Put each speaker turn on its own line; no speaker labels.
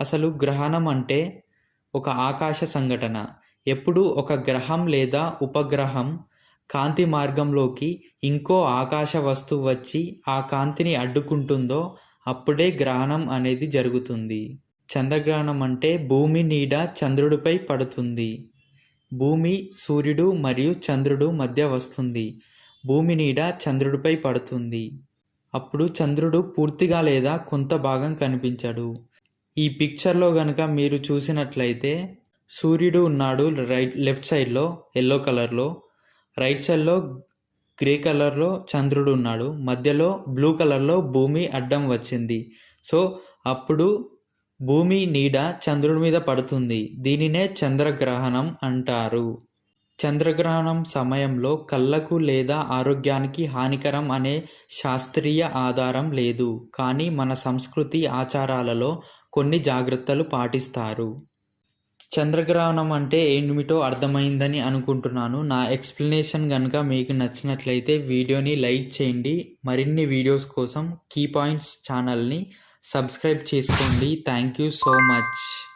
అసలు గ్రహణం అంటే ఒక ఆకాశ సంఘటన. ఎప్పుడు ఒక గ్రహం లేదా ఉపగ్రహం కాంతి మార్గంలోకి ఇంకో ఆకాశ వస్తువు వచ్చి ఆ కాంతిని అడ్డుకుంటుందో అప్పుడే గ్రహణం అనేది జరుగుతుంది. చంద్రగ్రహణం అంటే భూమి నీడ చంద్రుడిపై పడుతుంది. భూమి సూర్యుడు మరియు చంద్రుడు మధ్య వస్తుంది. భూమి నీడ చంద్రుడిపై పడుతుంది. అప్పుడు చంద్రుడు పూర్తిగా లేదా కొంత భాగం కనిపించడు. ఈ పిక్చర్లో కనుక మీరు చూసినట్లయితే సూర్యుడు ఉన్నాడు రైట్ లెఫ్ట్ సైడ్లో ఎల్లో కలర్లో రైట్ సైడ్లో గ్రే కలర్లో చంద్రుడు ఉన్నాడు. మధ్యలో బ్లూ కలర్లో భూమి అడ్డం వచ్చింది. సో అప్పుడు భూమి నీడ చంద్రుడి మీద పడుతుంది. దీనినే చంద్రగ్రహణం అంటారు. చంద్రగ్రహణం సమయంలో కళ్ళకు లేదా ఆరోగ్యానికి హానికరం అనే శాస్త్రీయ ఆధారం లేదు. కానీ మన సంస్కృతి ఆచారాలలో కొన్ని జాగ్రత్తలు పాటిస్తారు. చంద్రగ్రహణం అంటే ఏమిటో అర్థమైందని అనుకుంటున్నాను. నా ఎక్స్ప్లెనేషన్ కనుక మీకు నచ్చినట్లయితే వీడియోని లైక్ చేయండి. మరిన్ని వీడియోస్ కోసం కీ పాయింట్స్ ఛానల్ని సబ్స్క్రైబ్ చేసుకోండి. Thank you so much.